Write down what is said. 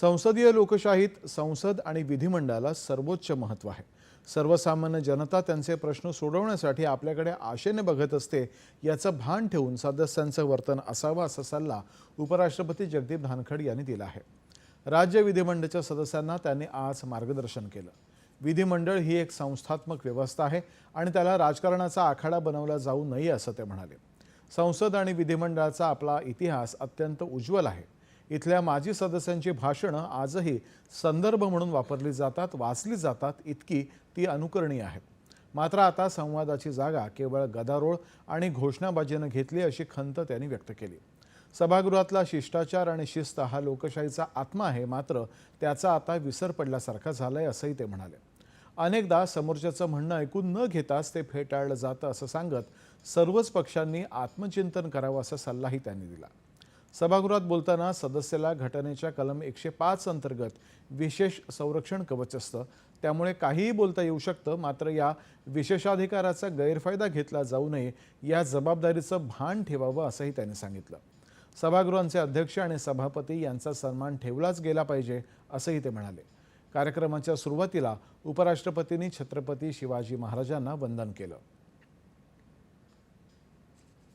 संसदीय लोकशाहीत संसद आणि विधिमंडळाला सर्वोच्च महत्त्व आहे. सर्वसामान्य जनता त्यांचे प्रश्न सोडवण्यासाठी आपल्याकडे आशेने बघत असते याचं भान ठेवून सदस्यांचं वर्तन असावं असा सल्ला उपराष्ट्रपती जगदीप धानखड यांनी दिला आहे. राज्य विधिमंडळाच्या सदस्यांना त्यांनी आज मार्गदर्शन केलं. विधिमंडळ ही एक संस्थात्मक व्यवस्था आहे आणि त्याला राजकारणाचा आखाडा बनवला जाऊ नये असं ते म्हणाले. संसद आणि विधिमंडळाचा आपला इतिहास अत्यंत उज्ज्वल आहे. इथल्या माजी सदस्यांची भाषणं आजही संदर्भ म्हणून वापरली जातात वाचली जातात इतकी ती अनुकरणीय आहेत मात्र आता संवादाची जागा केवळ गदारोळ आणि घोषणाबाजीनं घेतली अशी खंत त्यांनी व्यक्त केली. सभागृहातला शिष्टाचार आणि शिस्त हा लोकशाहीचा आत्मा आहे मात्र त्याचा आता विसर पडल्यासारखा झालाय असंही ते म्हणाले. अनेकदा समोरच्याचं म्हणणं ऐकून न घेताच ते फेटाळलं जातं असं सांगत सर्वच पक्षांनी आत्मचिंतन करावं असा सल्लाही त्यांनी दिला. सभागृहात बोलताना सदस्याला घटनेच्या कलम एकशे पाच अंतर्गत विशेष संरक्षण कवच असतं. त्यामुळे काहीही बोलता येऊ शकतं मात्र या विशेषाधिकाराचा गैरफायदा घेतला जाऊ नये या जबाबदारीचं भान ठेवावं असंही त्यांनी सांगितलं. सभागृहांचे अध्यक्ष आणि सभापती यांचा सन्मान ठेवलाच गेला पाहिजे असंही ते म्हणाले. कार्यक्रमाच्या सुरुवातीला उपराष्ट्रपतींनी छत्रपती शिवाजी महाराजांना वंदन केलं.